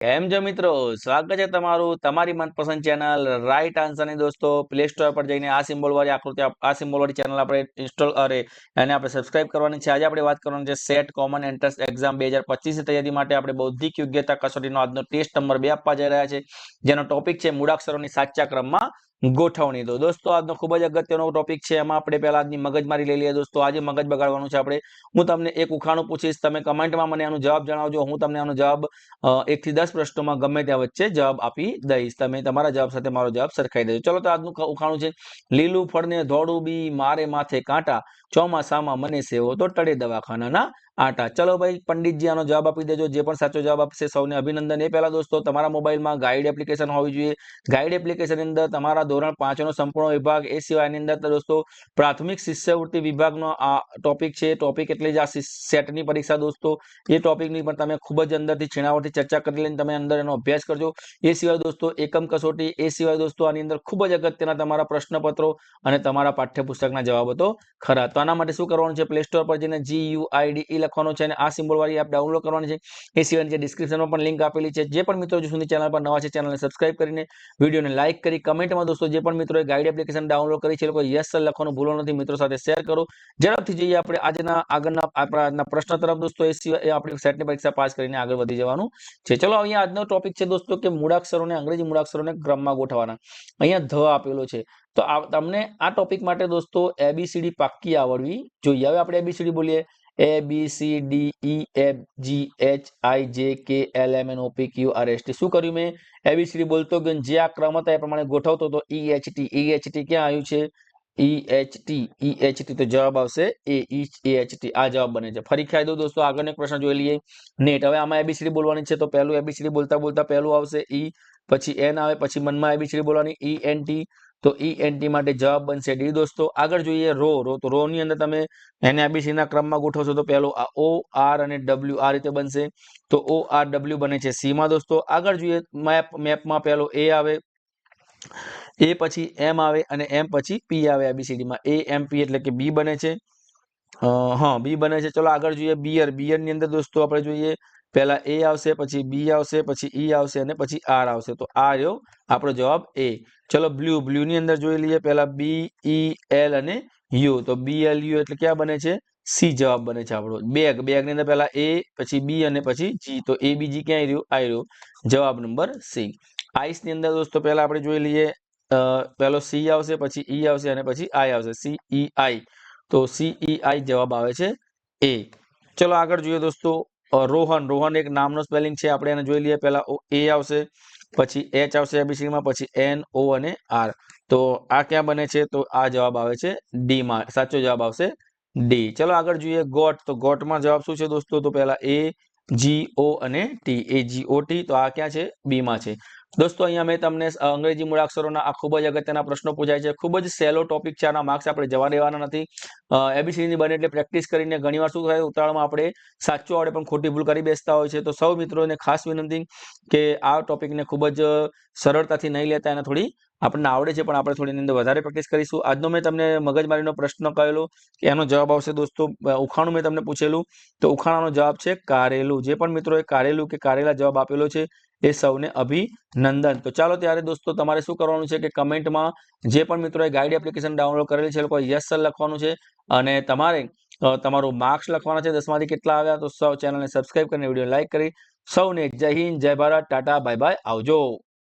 કેમ છો મિત્રો? સ્વાગત છે તમારું તમારી મનપસંદ ચેનલ રાઈટ આન્સરની દોસ્તો પ્લે સ્ટોર પર જઈને આ સિમ્બોલ વાળી આકૃતિ, આ સિમ્બોલવાળી ચેનલ આપણે ઇન્સ્ટોલ અરે, એને આપણે સબસ્ક્રાઇબ કરવાની છે. આજે આપણે વાત કરવાની છે સેટ કોમન એન્ટ્રન્સ એક્ઝામ બે હજાર પચીસની તૈયારી માટે આપણે બૌદ્ધિક યોગ્યતા કસોટીનો આજનો ટેસ્ટ નંબર બે આપવા જઈ રહ્યા છે. જેનો ટોપિક છે મૂળાક્ષરોની સાચા ક્રમમાં ગોઠવણી. તો દોસ્તો, આજનો ખૂબ જ અગત્યનો ટોપિક છે. એમાં આપણે પહેલા આજની મગજમારી લઈ લઈએ દોસ્તો. આજે મગજ બગાડવાનું છે આપણે. હું તમને એક ઉખાણું પૂછીશ. તમે કમેન્ટમાં મને આનો જવાબ જણાવજો. હું તમને આનો જવાબ એકથી દસ પ્રશ્નોમાં ગમે ત્યાં વચ્ચે જવાબ આપી દઈશ. તમે તમારા જવાબ સાથે મારો જવાબ સરખાઈ દેજો. ચલો, તો આજનું ઉખાણું છે. લીલું ફળને ધોળું બી મારે માથે કાંટા, ચોમાસામાં મને સેવો તો ટળે દવાખાનાના આટા ચલો ભાઈ પંડિતજી આનો જવાબ આપી દેજો. જે પણ સાચો જવાબ આપશે, સૌને અભિનંદન. એ પહેલા દોસ્તો, તમારા મોબાઈલમાં ગાઈડ એપ્લિકેશન હોવી જોઈએ. ગાઈડ એપ્લિકેશનની અંદર તમારા ધોરણ પાંચનો સંપૂર્ણ વિભાગ, એ સિવાયની અંદર દોસ્તો, પ્રાથમિક શિષ્યવૃત્તિ વિભાગનો આ ટોપિક છે. ટોપિક એટલે જ આ સેટની પરીક્ષા દોસ્તો. એ ટોપિકની પણ તમે ખૂબ જ અંદરથી છીણાવટથી ચર્ચા કરી લઈને તમે અંદર એનો અભ્યાસ કરજો. એ સિવાય દોસ્તો, એકમ કસોટી, એ સિવાય દોસ્તો, આની અંદર ખૂબ જ અગત્યના તમારા પ્રશ્નપત્રો અને તમારા પાઠ્યપુસ્તકના જવાબો તો ખરા. તો આના માટે શું કરવાનું છે? પ્લે સ્ટોર પર જઈને જી યુ આઈડી ઈ લખવાનું છે અને આ સિમ્બોલ વાળી એપ ડાઉનલોડ કરવાની છે. એ સિવાયની જે ડિસ્ક્રિપ્શનમાં પણ લિંક આપેલી છે. જે પણ મિત્રો સુધી ચેનલ પર નવા છે ચેનલને સબસ્ક્રાઇબ કરીને વિડીયોને લાઇક કરી કમેન્ટમાં દોસ્તો જે પણ મિત્રોએ ગાઈડ એપ્લિકેશન ડાઉનલોડ કરી છે, એ લોકો યસ સર લખવાનું ભૂલો નથી. મિત્રો સાથે શેર કરો. ઝડપથી જઈએ આપણે આજના આગળના, આપણા પ્રશ્ન તરફ દોસ્તો. એ સિવાય આપણી સેટની પરીક્ષા પાસ કરીને આગળ વધી જવાનું છે. ચલો, અહીંયા આજનો ટોપિક છે દોસ્તો કે મૂળાક્ષરોને, અંગ્રેજી મૂળાક્ષરોને ક્રમમાં ગોઠવવાના. અહીંયા ધ આપેલો છે. તો તમને આ ટોપિક માટે દોસ્તો એબીસીડી પાક્કી આવડવી જોઈએ. હવે આપણે એબીસીડી બોલીએ. A B, C, D, E F G H I J K L M N O, P, Q, R S, T શું કર્યું મેં? એબીસીડી બોલતો ગયો જે આ ક્રમ હતા એ પ્રમાણે ગોઠવતો તો E H T E H T ક્યાં આવ્યું છે? E H T E H T તો જવાબ આવશે એ ઈ એચ ટી આ જવાબ બને છે. ફરી ખ્યાલ દો દોસ્તો આગળનો પ્રશ્ન જોઈ લઈએ. નેટ હવે આમાં એબીસીડી બોલવાની છે તો પહેલું એબીસીડી બોલતા બોલતા પહેલું આવશે ઈ પછી એન આવે પછી મનમાં એબીસીડી બોલવાની. ઈ એન ટી તો ઈ એનટી માટે જવાબ બનશે ડી દોસ્તો. આગળ જોઈએ રો. રો તો રો ની અંદર તમે એને એબીસી ના ક્રમમાં ગોઠવશો તો પહેલો આ ઓ આર અને ડબલ્યુ આ રીતે બનશે. તો ઓ આર ડબલ્યુ બને છે સી માં દોસ્તો. આગળ જોઈએ મેપ મેપમાં પહેલો એ આવે એ પછી એમ આવે અને એમ પછી પી આવે આબીસીડીમાં એ એમ પી એટલે કે બી બને છે. હા બી બને છે. ચલો આગળ જોઈએ બિયરની અંદર દોસ્તો આપણે જોઈએ પહેલા એ આવશે, પછી બી આવશે, પછી ઈ આવશે અને પછી આર આવશે. તો આ રહ્યો આપણો જવાબ એ. ચલો બ્લુ ની અંદર જોઈ લઈએ. પહેલા બી, ઈ, એલ અને યુ. તો બી, એલ, યુ એટલે ક્યાં બને છે? સી જવાબ બને છે આપણો. બેગ. બેગની અંદર પહેલા એ, પછી બી અને પછી જી. તો એ બી જી ક્યાંય રહ્યું? આ રહ્યું. જવાબ નંબર સી. આઈસની અંદર દોસ્તો પહેલા આપણે જોઈ લઈએ. પહેલો સી આવશે, પછી ઈ આવશે અને પછી આઈ આવશે. C, E, I. તો સીઈ આઈ જવાબ આવે છે એ. ચલો આગળ જોઈએ દોસ્તો. રોહન રોહન એક નામનો સ્પેલિંગ છે, આપણે એને જોઈ લઈએ. પહેલા એ આવશે, પછી એચ આવશે એબીસીમાં પછી એન, ઓ અને આર. તો આ ક્યાં બને છે? તો આ જવાબ આવે છે ડી માં સાચો જવાબ આવશે ડી. ચલો આગળ જોઈએ ગોટ. તો ગોટમાં જવાબ શું છે દોસ્તો? તો પહેલા એ, જી, ઓ અને ટી. એ, જી, ઓ, ટી. તો આ ક્યાં છે? બીમાં છે. દોસ્તો, અહીંયા મેં તમને અંગ્રેજી મૂળાક્ષરોના આ ખૂબ જ અગત્યના પ્રશ્નો પૂછાય છે. ખૂબ જ સહેલો ટોપિક છે, આના માર્ક્સ આપણે જવા દેવાના નથી. એબીસીની બને એટલે પ્રેક્ટિસ કરીને ઘણીવાર શું થાય, ઉતાવળમાં આપણે સાચું આવડે પણ ખોટી ભૂલ કરી બેસતા હોય છે. તો સૌ મિત્રોને ખાસ વિનંતી કે આ ટોપિકને ખૂબ જ સરળતાથી નહીં લેતા, એને થોડી આપણને આવડે છે, પણ આપણે થોડી અંદર વધારે પ્રેક્ટિસ કરીશું. આજનો મેં તમને મગજમારીનો પ્રશ્ન કહેલો એનો જવાબ આવશે દોસ્તો ઉખાણું મેં તમને પૂછેલું. તો ઉખાણાનો જવાબ છે કારેલું. જે પણ મિત્રોએ કારેલું કે કારેલા જવાબ આપેલો છે એ સૌને અભિનંદન. તો ચાલો ત્યારે દોસ્તો તમારે શું કરવાનું છે કે કમેન્ટમાં જે પણ મિત્રોએ ગાઈડ એપ્લિકેશન ડાઉનલોડ કરેલી છે એ યસ સર લખવાનું છે અને તમારે તમારું માર્ક્સ લખવાના છે, દસમાંથી કેટલા આવ્યા, તો સૌ ચેનલને સબસ્ક્રાઈબ કરીને વીડિયો લાઇક કરી. સૌને જય હિન્દ, જય ભારત, ટાટા બાય બાય આવજો.